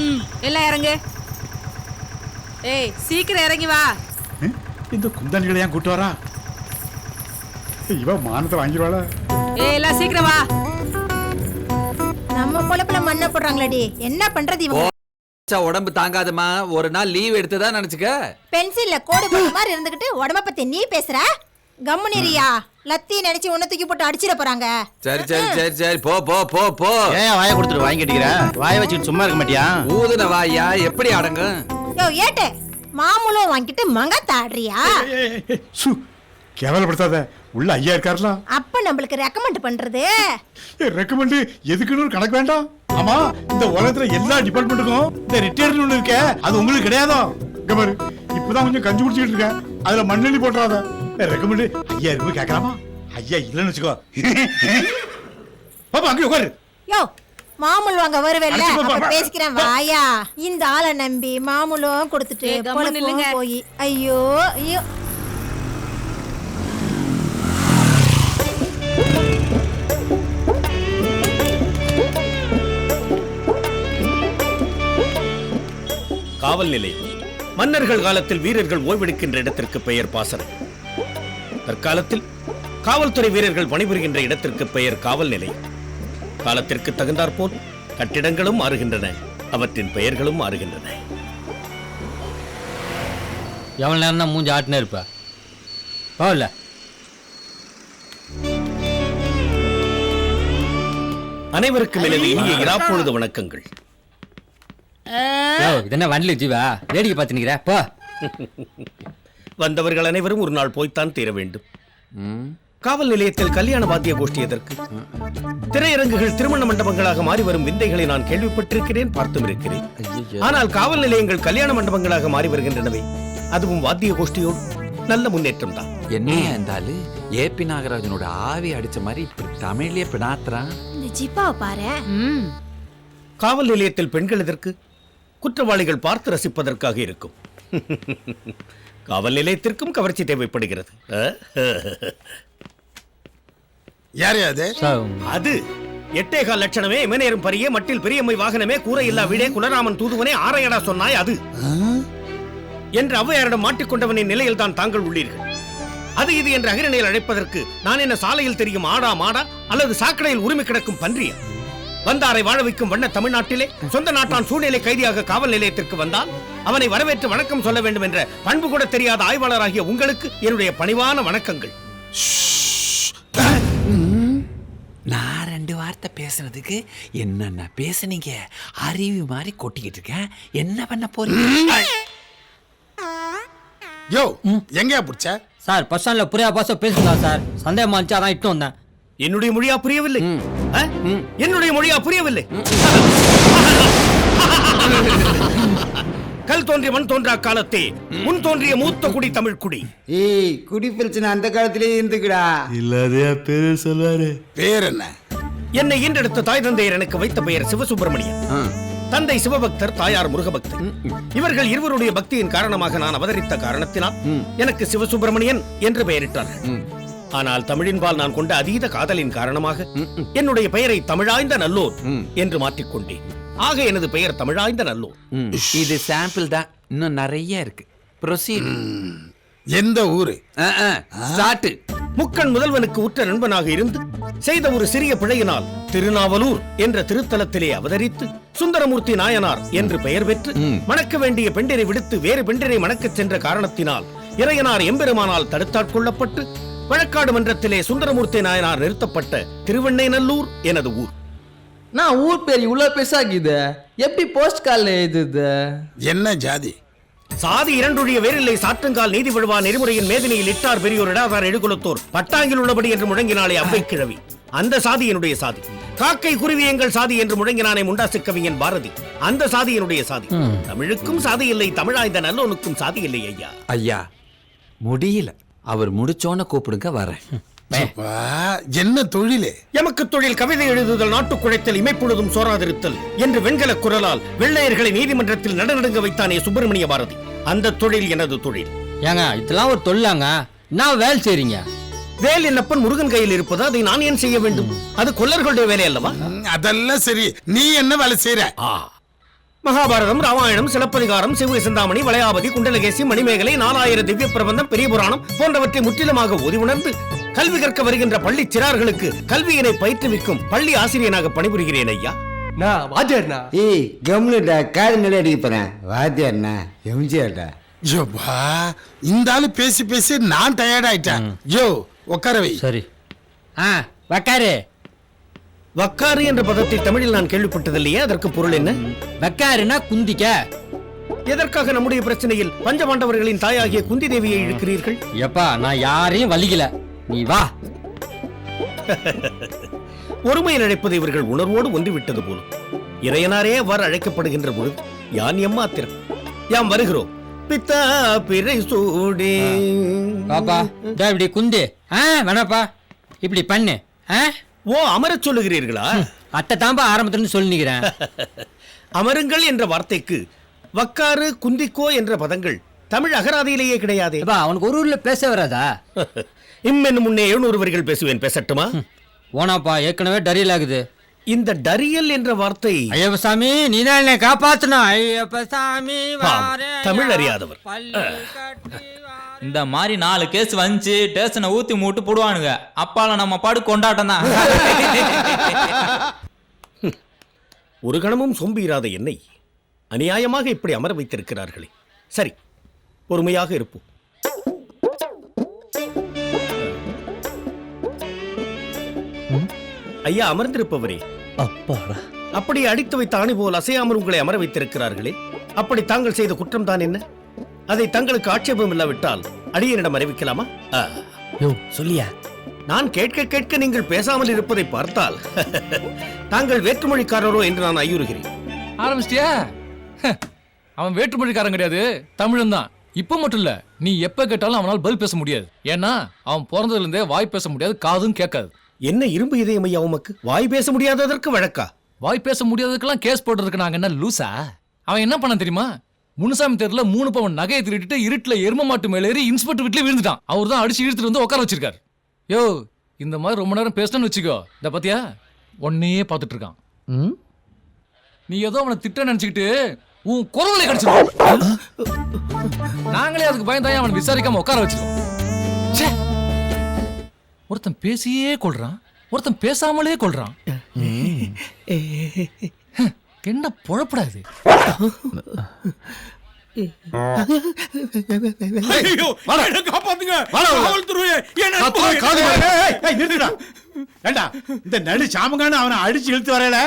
ம் எல்லாம் இறங்கு. ஏய் சீக்கிரம் இறங்கி வா. இந்த குந்தாணிகளை ஏன் கூட்டு வரா? இவ மானத்தை வாங்கிடுவாளா? ஏய் எல்லாம் சீக்கிரம் வா. நம்ம பொழப்புல மண்ணை போடுறாங்களடி. என்ன பண்றது இவங்க? உடம்பு தாங்காதம்மா. ஒரு நாள் லீவ் எடுத்ததா நினைச்சுக்க. பென்சில்ல கோடு போட்ட மாதிரி இருந்துகிட்டு உடம்ப பத்தி நீ பேசுற? கம்முனிரியா. லத்தி நினைச்சு உன்னை தூக்கி போட்டு அடிச்சிட போறாங்க. சரி சரி சரி சரி. போ போ போ போ. ஏன் வாயை கொடுத்துட்டு வாங்கி கட்டிக்கிற? வாயை வச்சுட்டு சும்மா இருக்க மாட்டியா? ஊதுன வாயா? எப்படி அடங்கும் யோ ஏட்டு. மாமூலம் வாங்கிட்டு மங்கத்தாடுறியா சு. கேவலப்படுத்தாத. உள்ள ஐயா இருக்காருல? அப்ப நம்மளுக்கு ரெக்கமெண்ட் பண்றது? ரெக்கமெண்ட் எதுக்குன்னு ஒரு கணக்கு வேண்டாம். ஆமா இந்த உலகத்துல எல்லா டிபார்ட்மெண்ட்டுக்கும் இந்த ரிட்டையர்னு ஒண்ணு இருக்கே அது உங்களுக்கு கிடையாதோ? இங்க பாரு இப்பதான் கொஞ்சம் கஞ்சி குடிச்சிட்டு இருக்கேன். அதுல மண்ணெண்ணி போட்டுறாத. ரெக்கமெண்ட் ஐயா இருக்கு கேட்கலாமா ஐயா இல்லைன்னு வச்சுக்கோ. பாப்பா அங்கே உட்காரு. யோ மாமூல் வாங்க போ. பேசிக்கிறேன் வாயா. இந்த ஆளை நம்பி மாமூலம் கொடுத்துட்டு நில்லுங்க. போய். ஐயோ ஐயோ. காவல் நிலையம். மன்னர்கள் காலத்தில் வீரர்கள் ஓய்வெடுக்கின்ற இடத்திற்கு பெயர் பாசறை. தற்காலத்தில் காவல்துறை வீரர்கள் பணிபுரிகின்ற இடத்திற்கு பெயர் காவல் நிலையம் காலத்திற்கு தகுந்தாற்போல் கட்டிடங்களும் மாறுகின்றன அவற்றின் பெயர்களும் மாறுகின்றன. எவ்வளோ நேரம் தான் மூஞ்சி ஆட்டினே இருப்ப? போகல அனைவருக்கும் எனது இனிய இராப்பொழுது வணக்கங்கள். யோ இது என்ன வண்டியில் ஜீவா? வேடிக்கை பார்த்து நிற்கிற போ. வந்தவர்கள் அனைவரும் ஒரு நாள் போய்த்தான் தீர வேண்டும். ம், காவல் நிலையத்தில் கல்யாண வாத்திய கோஷ்டி எதற்கு? திரையரங்குகள் திருமண மண்டபங்களாக மாறி வரும் விந்தைகளை நான் கேள்விப்பட்டிருக்கிறேன் பார்த்தும் இருக்கிறேன். ஆனால் காவல் நிலையங்கள் கல்யாண மண்டபங்களாக மாறி வருகின்றனவே அதுவும் வாத்திய கோஷ்டியோடு நல்ல முன்னேற்றம் தான். என்னையா இருந்தாலும் ஏபி நாகராஜனோட ஆவி அடிச்ச மாதிரி இப்படி தமிழ்லயே பினாத்துறான். பாரு. ம். காவல் நிலையத்தில் பெண்கள் எதற்கு? குற்றவாளிகள் பார்த்து ரசிப்பதற்காக இருக்கும். காவல் நிலையத்திற்கும் கவர்ச்சி தேவைப்படுகிறது? யார் அது? அது. எட்டேகால் லட்சணமே இமநேரும் பரிய மட்டில் பெரியம்மை வாகனமே கூரை இல்லா வீடே குலராமன் தூதுவனே ஆரையடா சொன்னாய் அது. என்று ஔவையாரிடம் மாட்டிக்கொண்டவனின் நிலையில் தான் தாங்கள் உள்ளீர்கள். அது இது என்று அகிரணையில் அழைப்பதற்கு நான் என்ன சாலையில் தெரியும் ஆடா மாடா அல்லது சாக்கடையில் உரிமை கிடக்கும் பன்றியா? வந்தாரை வாழ வைக்கும் வண்ண தமிழ்நாட்டிலே சொந்த நாட்டான் சூழ்நிலை கைதியாக காவல் நிலையத்திற்கு வந்தால் அவனை வரவேற்று வணக்கம் சொல்ல வேண்டும் என்ற பண்பு கூட தெரியாத ஆய்வாளராகிய உங்களுக்கு என்னுடைய பணிவான வணக்கங்கள். நான் ரெண்டு வார்த்தை பேசுனதுக்கு என்னென்ன பேசுனீங்க? அறிவு மாதிரி கொட்டிக்கிட்டு இருக்கேன். என்ன பண்ண போறீங்க? யோ எங்கயா புடிச்ச? சார் பஸ் ஸ்டாண்டில் புரியா பாச பேசுங்க சார். சந்தேகமா இருந்துச்சு அதான் இட்டு வந்தேன். என்னுடைய மொழியா புரியவில்லை? என்னுடைய மொழியா புரியவில்லை? கல் தோன்றிய மண் தோன்றா காலத்தே. முன் தோன்றிய மூத்த குடி தமிழ் குடி. ஏய் குடி பிரச்சனை அந்த காலத்திலே இருந்துக்குடா. பேர் என்ன? என்னை ஈன்றெடுத்த தாய் தந்தையர் எனக்கு வைத்த பெயர் சிவசுப்பிரமணியன். தந்தை சிவபக்தர் தாயார் முருகபக்தர் இவர்கள் இருவருடைய பக்தியின் காரணமாக நான் அவதரித்த காரணத்தினால் எனக்கு சிவசுப்பிரமணியன் என்று பெயரிட்டார்கள். ஆனால் தமிழின்பால் நான் கொண்ட அதீத காதலின் காரணமாக என்னுடைய பெயரை தமிழாய்ந்த நல்லோர் என்று மாற்றிக்கொண்டேன். ஆக எனது பெயர் தமிழாய்ந்த நல்லோர். இது சாம்பிள் தான். இன்னும் நிறைய இருக்கு. ப்ரொசீட் எந்த ஊரு? ஸ்டார்ட் முக்கண் முதல்வனுக்கு உற்ற நண்பனாக இருந்து செய்த ஒரு சிறிய பிழையினால் திருநாவலூர் என்ற திருத்தலத்திலே அவதரித்து சுந்தரமூர்த்தி நாயனார் என்று பெயர் பெற்று மணக்க வேண்டிய பெண்டிரை விடுத்து வேறு பெண்டிரை மணக்கச் சென்ற காரணத்தினால் இறையனார் எம்பெருமானால் தடுத்தாட்கொள்ளப்பட்டு வழக்காடு மன்றத்திலே சுந்தரமூர்த்தி நாயனார் நிறுத்தப்பட்ட திருவெண்ணைநல்லூர் எனது ஊர். நான் ஊர் பேர் இவ்வளவு பெருசாக்குது எப்படி போஸ்ட் கார்டில் எழுதுது? என்ன ஜாதி? சாதி இரண்டுடைய வேரில்லை சாற்றுங்கால் நீதி விழுவா நெறிமுறையின் மேதினியில் இட்டார் பெரியோர் இடாதார் எழுகுலத்தோர் பட்டாங்கில் உள்ளபடி என்று முழங்கினாலே அவ்வை கிழவி. அந்த சாதி என்னுடைய சாதி. காக்கை குருவி எங்கள் சாதி என்று முழங்கினானே முண்டாசு கவிஞன் பாரதி. அந்த சாதி என்னுடைய சாதி. தமிழுக்கும் சாதி இல்லை தமிழாய்ந்த நல்லோனுக்கும் சாதி இல்லை ஐயா. ஐயா முடியல. அவர் முடிச்சோன்னு கூப்பிடுங்க வரேன். என்ன தொழிலே? எமக்கு தொழில் கவிதை எழுதுதல் நாட்டுக் குழைத்தல் இமைப்பொழுதும் சோராதிருத்தல் என்று வெண்கல குரலால் வெள்ளையர்களை நீதிமன்றத்தில் நடநடுங்க வைத்தானே சுப்பிரமணிய பாரதி. அந்த தொழில் எனது தொழில். ஏங்க இதெல்லாம் ஒரு தொழிலாங்க. நான் வேலை செய்றீங்க? வேல் என்னப்பன் முருகன் கையில் இருப்பது அதை நான் ஏன் செய்ய வேண்டும்? அது கொல்லர்களுடைய வேலை அல்லவா அதெல்லாம் சரி. நீ என்ன வேலை செய்யற மகாபாரதம் ராமாயணம் சிலப்பதிகாரம் சிவ சிந்தாமணி வளையாபதி குண்டலகேசி மணிமேகலை நாலாயிர திவ்ய பிரபந்தம் பெரிய புராணம் போன்றவற்றை முற்றிலுமாக ஓதி உணர்ந்து கல்வி கற்க வருகின்ற பள்ளி சிறார்களுக்கு கல்வியினை பயிற்றுவிக்கும் பள்ளி ஆசிரியனாக பணிபுரிகிறேன் ஐயா. நான் வாத்தியார்ண்ணா. ஏய் கம்னுடா காது நிலை அடிக்க போறேன். வாத்தியார்ண்ணா எம்ஜிஆர்டா. யோபா இந்த ஆளு பேசி பேசி நான் டயர்ட் ஆயிட்டேன். யோ உட்கார வை. சரி. ஆ வக்காரு வக்காறு என்ற பதத்தை தமிழில் நான் கேள்விப்பட்டதில்லையே அதற்கு பொருள் என்ன? வக்காருன்னா குந்திக்க. எதற்காக நம்முடைய பிரச்சனையில் பஞ்சபாண்டவர்களின் தாயாகிய குந்தி தேவியை இழுக்கிறீர்கள்? எப்பா நான் யாரையும் வலிக்கல. நீ வா. ஒருமையில் அழைப்பது இவர்கள் உணர்வோடு ஒன்று விட்டது போலும். இறையனாரே அவ்வாறு அழைக்கப்படுகின்ற பொழுது யான் எம்மாத்திரம்? யாம் வருகிறோம். பித்தா பிறை சூடே. பாப்பா இதோ இப்படி குந்து. ஆ வேணாப்பா இப்படி பண்ணு. ஆ? ஓ அமரச் சொல்லுகிறீர்களா? அத்தை தான்பா ஆரம்பத்துல இருந்து சொல்லி நிக்கிறேன். அமருங்கள் என்ற வார்த்தைக்கு வக்காறு குந்திக்கோ என்ற பதங்கள் தமிழ் அகராதியிலேயே கிடையாதே. அவனுக்கு ஒரு ஊர்ல பேச வராதா? இம்மென்னு முன்னே எழுநூறு வரிகள் பேசுவேன் பேசட்டுமா? ஓனாப்பா ஏற்கனவே டரியல் ஆகுது. இந்த டரியல் என்ற வார்த்தை ஐயப்ப சாமி நீ தான் என்னை காப்பாத்தணும் ஐயப்ப சாமி ஆம், வாரேயா, தமிழ் அறியாதவர். பள்ளி கட்டி வாரேயா. இந்த மாதிரி நாலு கேஸ் வந்துச்சு டேஷனை ஊத்தி மூட்டு போடுவானுங்க. அப்பால நம்ம பாடு கொண்டாட்டம் தான். ஒரு கணமும் சொம்பிராத என்னை அநியாயமாக இப்படி அமர வைத்திருக்கிறார்களே. சரி பொறுமையாக இருப்போம். ஐயா அமர்ந்திருப்பவரே. அப்படி. அடித்து வைத்த ஆணி போல் அசையாமல் உங்களை அமர வைத்திருக்கிறார்களே. அப்படி தாங்கள் செய்த குற்றம் தான் என்ன? அதை தங்களுக்கு ஆட்சேபம் இல்லாவிட்டால் அடியனிடம் அறிவிக்கலாமா? சொல்லியா? நான் கேட்க கேட்க நீங்கள் பேசாமல் இருப்பதை பார்த்தால் தாங்கள் வேற்றுமொழிக்காரரோ என்று நான் ஐயுறுகிறேன். ஆரம்பிச்சிட்டியா? அவன் வேற்றுமொழிக்காரன் கிடையாது தமிழன் தான். இப்ப மட்டும் இல்ல நீ எப்ப கேட்டாலும் அவனால் பதில் பேச முடியாது. ஏன்னா அவன் பிறந்ததுல இருந்தே வாய் பேச முடியாது காதும் கேட்காது. என்ன இரும்பு இதயம் ஐயா உமக்கு? வாய் பேச முடியாததற்கு வழக்கா? வாய் பேச முடியாததுக்கெல்லாம் கேஸ் போடுறதுக்கு நாங்க என்ன லூசா அவன் என்ன பண்ண தெரியுமா? முனுசாமி தெருல மூணு பவன் நகையை திருடிட்டு இருட்டுல எரும மாட்டு மேல ஏறி இன்ஸ்பெக்டர் வீட்டுல விழுந்துட்டான். அவர் தான் அடிச்சு இழுத்துட்டு வந்து உட்கார வச்சிருக்காரு. யோ இந்த மாதிரி ரொம்ப நேரம் பேசணும்னு வச்சுக்கோ. இந்த பாத்தியா? உன்னையே பார்த்துட்டு இருக்கான். நீ ஏதோ அவனை திட்ட நினைச்சுக்கிட்டு உன் குரலை கடிச்சிருவோம் நாங்களே அதுக்கு பயந்தாயே அவனை விசாரிக்காம உட்கார வச்சிருக்கோம். ச்சே. ஒருத்தன் பேசியே கொள்றான் ஒருத்தன் பேசாமலே கொள்றான். என்ன பொழப்படாது இந்த நடு சாமங்கான அவனை அடிச்சு இழுத்து வரையில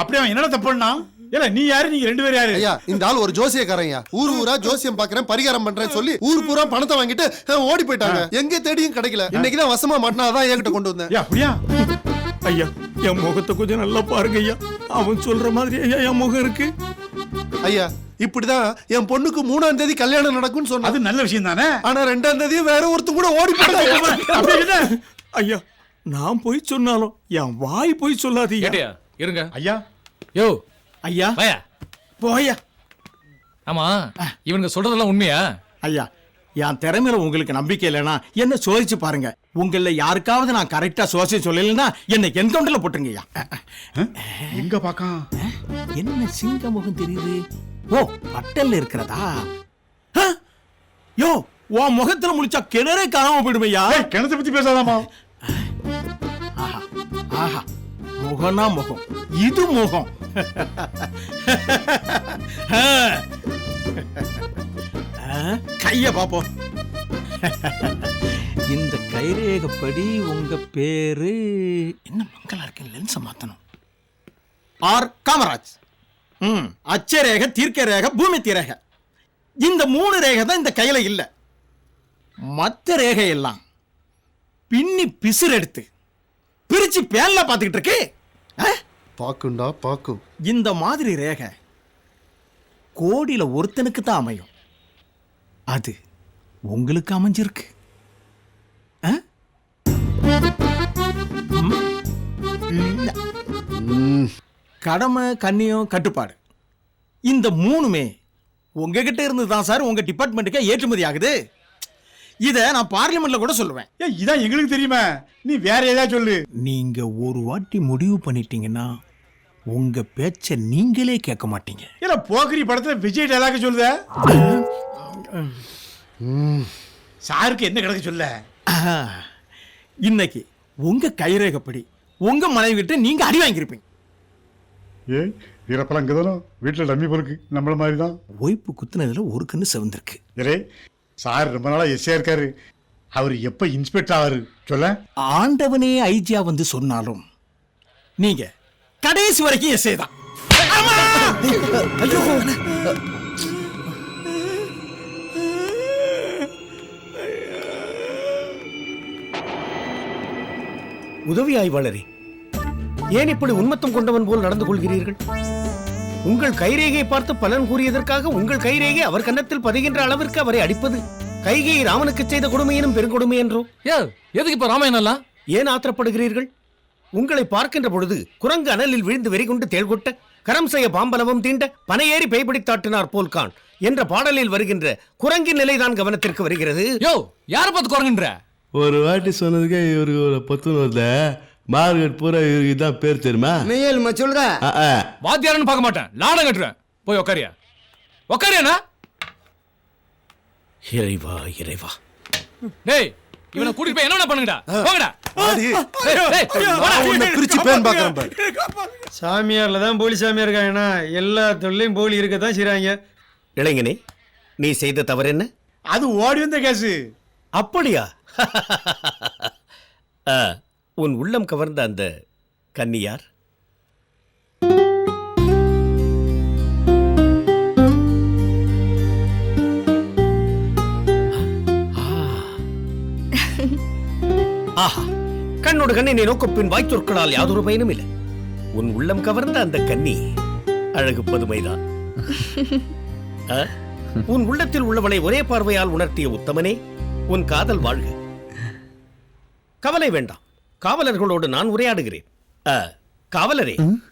அப்படியே அவன் என்ன தப்பு பண்ணான்? ஏல நீ யாரு? நீங்க ரெண்டு பேரும் யாரு? ஐயா இந்த ஆள் ஒரு ஜோசியக்காரங்க ஊர் ஊரா ஜோசியம் பாக்குறேன் பரிகாரம் பண்றேன்னு சொல்லி ஊர் பூரா பணத்தை வாங்கிட்டு ஓடி போயிட்டாங்க. எங்க தேடியும் கிடைக்கல. இன்னைக்கு தான் வசமா மாட்டினா அதான் என்கிட்ட கொண்டு வந்தேன். அப்படியா? ஐயா என் முகத்தை கொஞ்சம் நல்லா பாருங்க ஐயா. அவன் சொல்ற மாதிரி ஐயா என் முகம் இருக்கு. ஐயா இப்படிதான் என் பொண்ணுக்கு மூணாம் தேதி கல்யாணம் நடக்கும்னு சொன்னா அது நல்ல விஷயம் தானே? ஆனா ரெண்டாம் தேதி வேற ஒருத்தன் கூட ஓடி என்ன? ஐயா நான் போய் சொன்னாலும் என் வாய் போய் சொல்லாதீங்க கேட்டியா? இருங்க. ஐயா. யோ. ஐயா. வாயா. போயா ஆமா இவனுங்க சொல்றதெல்லாம் உண்மையா? ஐயா என் திறமையில உங்களுக்கு நம்பிக்கை இல்லைன்னா என்ன சோதிச்சு பாருங்க. உங்கள யாருக்காவது நான் கரெக்டா சோசி சொல்லலைன்னா என்னை என்கவுண்டர்ல போட்டுருங்க ஐயா எங்க பாக்கான் என்ன சிங்க முகம் தெரியுது? ஓ பட்டல்ல இருக்கிறதா? யோ உன் முகத்துல முடிச்சா கிணறே காணாம போயிடுமையா கிணத்தை பத்தி பேசாதாமா ஆஹா ஆஹா முகம்னா முகம். இது முகம். கைய பாப்போம். இந்த கைரேகப்படி உங்க பேரு? என்ன மங்களா இருக்கு லென்ஸ் மாத்தணும். ஆர். காமராஜ். ம். அச்சரேக தீர்க்க ரேக பூமி ரேகை. இந்த மூணு ரேகை தான் இந்த கையில இல்ல. மத்த ரேகை எல்லாம் பின்னி பிசுறு எடுத்து பிரிச்சு பேன்ல பாத்துக்கிட்டு இருக்கு. ஆ? பாக்குண்டா பாக்கும் இந்த மாதிரி ரேகை கோடியில ஒருத்தனுக்கு தான் அமையும். அது உங்களுக்கு அமைஞ்சிருக்கு. கடமை கண்ணியம் கட்டுப்பாடு. இந்த மூணுமே உங்ககிட்ட இருந்து தான் சார் உங்க டிபார்ட்மெண்ட்டுக்கே ஏற்றுமதி ஆகுது. இத நான் பார்லிமெண்ட்ல கூட சொல்லுவேன். ஏய் இதான் எங்களுக்கு தெரியுமே. நீ வேற ஏதாவது சொல்லு. நீங்க ஒரு வாட்டி முடிவு பண்ணிட்டீங்கன்னா உங்க பேச்ச நீங்களே கேட்க மாட்டீங்க. இல்ல போக்கிரி படத்துல விஜய் டைலாக் சொல்லுத? சாருக்கு என்ன கிடக்கு சொல்ல? இன்னைக்கு உங்க கைரேகப்படி உங்க மனைவி கிட்ட நீங்க அடி வாங்கியிருப்பீங்க. ஏய் வீரப்பெல்லாம் அங்கதானோ வீட்டுல டம்மி பொறுக்கு. நம்மள மாதிரி தான் ஒய்ப்பு குத்துனதுல ஒரு கண்ணு செவந்திருக்கு. இரே சார் ரொம்ப நாளா எஸ்ஏ இருக்காரு. அவர் எப்ப இன்ஸ்பெக்டர் ஆவாரு? சொல்ல. ஆண்டவனே ஐஜியா வந்து சொன்னாலும் நீங்க கடைசி வரைக்கும் எஸ்ஏ தான். ஐயோ! உதவி ஆய்வாளரே ஏன் இப்படி உன்மத்தம் கொண்டவன் போல் நடந்து கொள்கிறீர்கள்? உங்கள் கைரேகையை பார்த்து பலன் கூறியதற்காக உங்கள் கைரேகை அவர் கன்னத்தில் பதிகின்ற அளவிற்கு அவரை அடிப்பது. கைகையை ராமனுக்கு செய்த கொடுமையினும் பெருங்கொடுமை என்றோ? ஏ எதுக்கு இப்ப ராமாயணம்லாம் ஏன் ஆத்திரப்படுகிறீர்கள்? உங்களை பார்க்கின்ற பொழுது குரங்கு அனலில் விழுந்து வெறிகொண்டு தேள்கொட்ட கரம் செய்ய பாம்பலவம் தீண்ட பனையேறி பேய்பிடித்தாட்டினார் போல் கான் என்ற பாடலில் வருகின்ற குரங்கின் நிலைதான் கவனத்திற்கு வருகிறது. யோ யார பார்த்து குரங்குன்ற? ஒரு வாட்டி சொன்னதுக்கே இவருக்கு ஒரு பத்து வருத. மார்க்கெட் பூரா இவருக்கு தான் பேர் தெரியுமா? மெய்யல்மா சொல்ற வாத்தியாரன்னு பார்க்க மாட்டேன். லாடம் கட்டுறேன். போய் உக்காரியா. உக்காரியாண்ணா. இறைவா இறைவா. டேய் இவனை கூட்டிட்டு போய் என்ன பண்ணுங்கடா? போங்கடா. சாமியார்ல தான் போலி சாமியார் இருக்காங்கன்னா எல்லா தொழிலையும் போலி இருக்க தான் செய்றாங்க. இளைஞனே நீ செய்த தவறு என்ன? அது ஓடி வந்த கேசு. அப்படியா? ஆ, உன் உள்ளம் கவர்ந்த அந்த கன்னியார்? ஆஹா கண்ணோடு கண்ணை நீ நோக்கப்பின் வாய்ச்சொற்களால் யாதொரு பயனும் இல்லை. உன் உள்ளம் கவர்ந்த அந்த கன்னி அழகு பதுமைதான். ஆ? உன் உள்ளத்தில் உள்ளவளை ஒரே பார்வையால் உணர்த்திய உத்தமனே உன் காதல் வாழ்க. கவலை வேண்டாம். காவலர்களோடு நான் உரையாடுகிறேன். காவலரே.